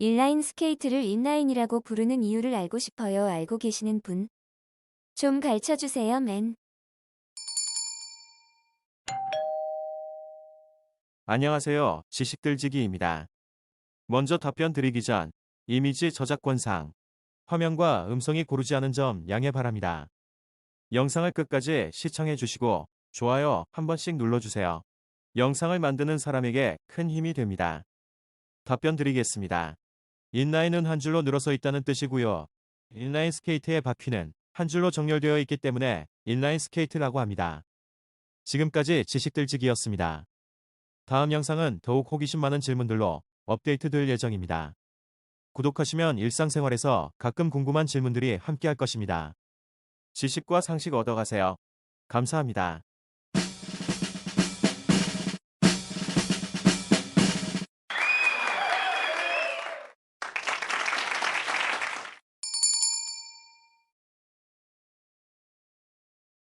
인라인 스케이트를 인라인이라고 부르는 이유를 알고 싶어요. 알고 계시는 분? 좀 가르쳐 주세요, 맨. 안녕하세요. 지식들지기입니다. 먼저 답변 드리기 전 이미지 저작권상 화면과 음성이 고르지 않은 점 양해 바랍니다. 영상을 끝까지 시청해 주시고 좋아요 한 번씩 눌러주세요. 영상을 만드는 사람에게 큰 힘이 됩니다. 답변 드리겠습니다. 인라인은 한 줄로 늘어서 있다는 뜻이고요. 인라인 스케이트의 바퀴는 한 줄로 정렬되어 있기 때문에 인라인 스케이트라고 합니다. 지금까지 지식들지기였습니다. 다음 영상은 더욱 호기심 많은 질문들로 업데이트 될 예정입니다. 구독하시면 일상생활에서 가끔 궁금한 질문들이 함께할 것입니다. 지식과 상식 얻어가세요. 감사합니다.